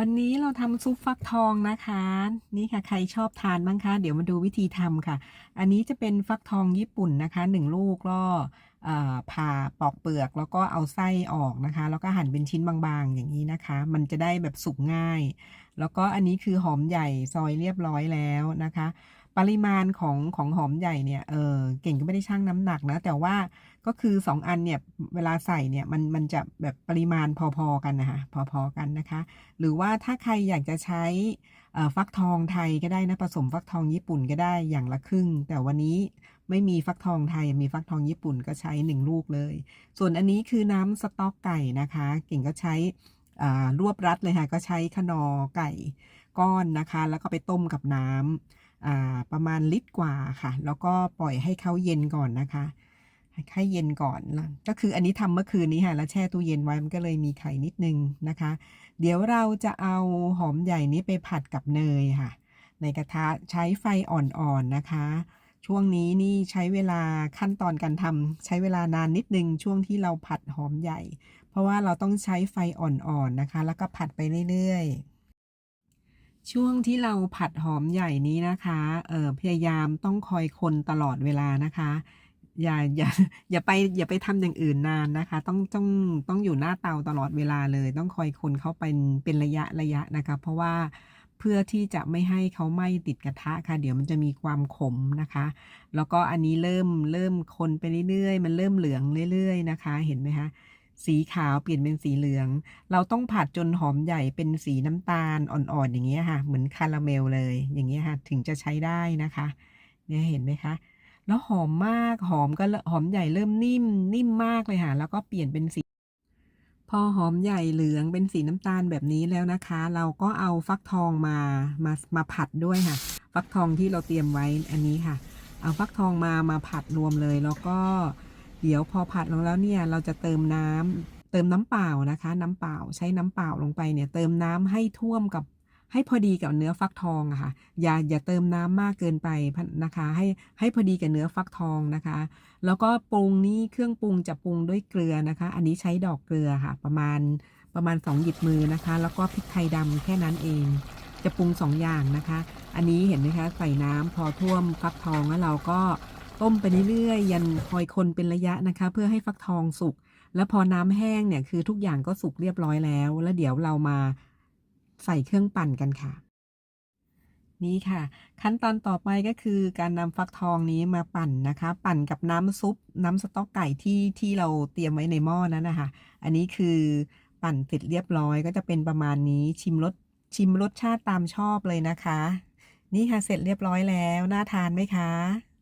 วันนี้เราทำซุปฟักทองนะคะ นี่ค่ะใครชอบทานบ้างคะ เดี๋ยวมาดูวิธีทำค่ะ อันนี้จะเป็นฟักทองญี่ปุ่นนะคะหนึ่งลูกก็เอ่อผ่าปอกเปลือกแล้วก็เอาไส้ออกนะคะ แล้วก็หั่นเป็นชิ้นบางๆ อย่างนี้นะคะ มันจะได้แบบสุกง่าย แล้วก็อันนี้คือหอมใหญ่ซอยเรียบร้อยแล้วนะคะ ปริมาณของของหอมใหญ่เนี่ย เออเก่งก็ไม่ได้ชั่งน้ำหนักนะ แต่ว่าก็คือ 2 อันเนี่ยเวลาใส่เนี่ยมันมันจะแบบปริมาณพอๆกันนะคะพอๆกันนะคะ หรือว่าถ้าใครอยากจะใช้ฟักทองไทยก็ได้นะผสมฟักทองญี่ปุ่นก็ได้อย่างละครึ่ง แต่วันนี้ไม่มีฟักทองไทยมีฟักทองญี่ปุ่นก็ใช้หนึ่งลูกเลย ส่วนอันนี้คือน้ำสต๊อกไก่นะคะ เก่งก็ใช้รวบรัดเลยค่ะก็ใช้ขนอไก่ก้อนนะคะ แล้วก็ไปต้มกับน้ำอ่า ประมาณลิตรกว่าค่ะ แล้วก็ปล่อยให้เขาเย็นก่อนนะคะ ให้เย็นก่อนก็คืออันนี้ทำเมื่อคืนนี้ค่ะ แล้วแช่ตู้เย็นไว้มันก็เลยมีไข่นิดนึงนะคะ เดี๋ยวเราจะเอาหอมใหญ่นี้ไปผัดกับเนยค่ะ ในกระทะใช้ไฟอ่อนๆนะคะ ช่วงนี้นี่ใช้เวลาขั้นตอนการทำใช้เวลานานนิดนึงช่วงที่เราผัดหอมใหญ่ เพราะว่าเราต้องใช้ไฟอ่อนๆนะคะ แล้วก็ผัดไปเรื่อยๆ ช่วงที่เราผัดหอมใหญ่นี้นะคะ เออพยายามต้องคอยคนตลอดเวลานะคะ อย่าอย่าอย่าไปอย่าไปทำอย่างอื่นนานนะคะ ต้องต้องต้องอยู่หน้าเตาตลอดเวลาเลย ต้องคอยคนเขาเป็นเป็นระยะระยะนะคะ เพราะว่าเพื่อที่จะไม่ให้เขาไหม้ติดกระทะค่ะ เดี๋ยวมันจะมีความขมนะคะ แล้วก็อันนี้เริ่มเริ่มคนไปเรื่อยๆ มันเริ่มเหลืองเรื่อย ๆ นะคะ เห็นไหมคะ สีขาวเปลี่ยนเป็นสีเหลือง เราต้องผัดจนหอมใหญ่เป็นสีน้ำตาลอ่อนๆอย่างเงี้ยค่ะ เหมือนคาราเมลเลย อย่างเงี้ยค่ะ ถึงจะใช้ได้นะคะ เนี่ยเห็นไหมคะ แล้วหอมมากหอมก็หอมใหญ่เริ่มนิ่ม นิ่มมากเลยค่ะ แล้วก็เปลี่ยนเป็นสี พอหอมใหญ่เหลืองเป็นสีน้ำตาลแบบนี้แล้วนะคะ เราก็เอาฟักทองมามามาผัดด้วยค่ะ ฟักทองที่เราเตรียมไว้อันนี้ค่ะ เอาฟักทองมามาผัดรวมเลยแล้วก็ เดี๋ยวพอผัดลงแล้วเนี่ยเราจะเติมน้ำเติมน้ำเปล่านะคะ น้ำเปล่าใช้น้ำเปล่าลงไปเนี่ยเติมน้ำให้ท่วมกับให้พอดีกับเนื้อฟักทองอะค่ะ อย่าอย่าเติมน้ำมากเกินไปนะคะ ให้ให้พอดีกับเนื้อฟักทองนะคะ แล้วก็ปรุงนี่เครื่องปรุงจะปรุงด้วยเกลือนะคะ อันนี้ใช้ดอกเกลือค่ะ ประมาณประมาณ 2 หยิบมือนะคะ แล้วก็พริกไทยดำแค่นั้นเอง จะปรุง2อย่างนะคะ อันนี้เห็นไหมคะใส่น้ำพอท่วมฟักทองแล้วเราก็ ต้มไปเรื่อยๆ ยันคอยคนเป็นระยะนะคะ เพื่อให้ฟักทองสุก แล้วพอน้ำแห้งเนี่ยคือทุกอย่างก็สุกเรียบร้อยแล้ว แล้วเดี๋ยวเรามาใส่เครื่องปั่นกันค่ะ นี่ค่ะ ขั้นตอนต่อไปก็คือการนำฟักทองนี้มาปั่นนะคะ ปั่นกับน้ำซุป น้ำสต๊อกไก่ที่ที่เราเตรียมไว้ในหม้อนั้นนะคะ อันนี้คือปั่นเสร็จเรียบร้อยก็จะเป็นประมาณนี้ชิมรสชิมรสชาติตามชอบเลยนะคะ นี่ค่ะเสร็จเรียบร้อยแล้ว น่าทานไหมคะ